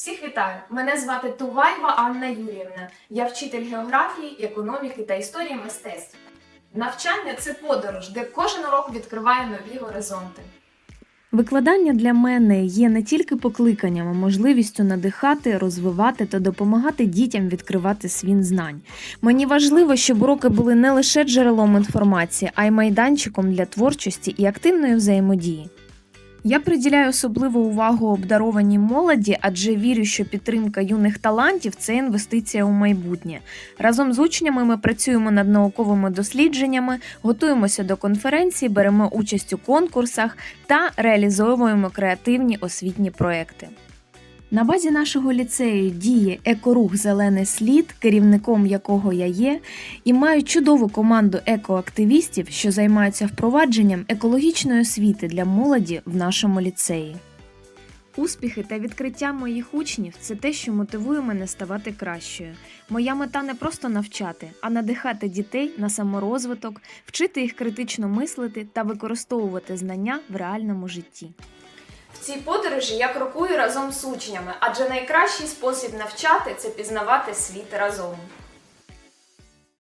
Всіх вітаю! Мене звати Туваєва Анна Юріївна. Я вчитель географії, економіки та історії мистецтв. Навчання це подорож, де кожен урок відкриває нові горизонти. Викладання для мене є не тільки покликанням, а можливістю надихати, розвивати та допомагати дітям відкривати свін знань. Мені важливо, щоб уроки були не лише джерелом інформації, а й майданчиком для творчості і активної взаємодії. Я приділяю особливу увагу обдарованій молоді, адже вірю, що підтримка юних талантів це інвестиція у майбутнє. Разом з учнями ми працюємо над науковими дослідженнями, готуємося до конференцій, беремо участь у конкурсах та реалізовуємо креативні освітні проекти. На базі нашого ліцею діє екорух Зелений слід, керівником якого я є, і маю чудову команду екоактивістів, що займаються впровадженням екологічної освіти для молоді в нашому ліцеї. Успіхи та відкриття моїх учнів це те, що мотивує мене ставати кращою. Моя мета не просто навчати, а надихати дітей на саморозвиток, вчити їх критично мислити та використовувати знання в реальному житті. Цій подорожі я крокую разом з учнями, адже найкращий спосіб навчати це пізнавати світ разом.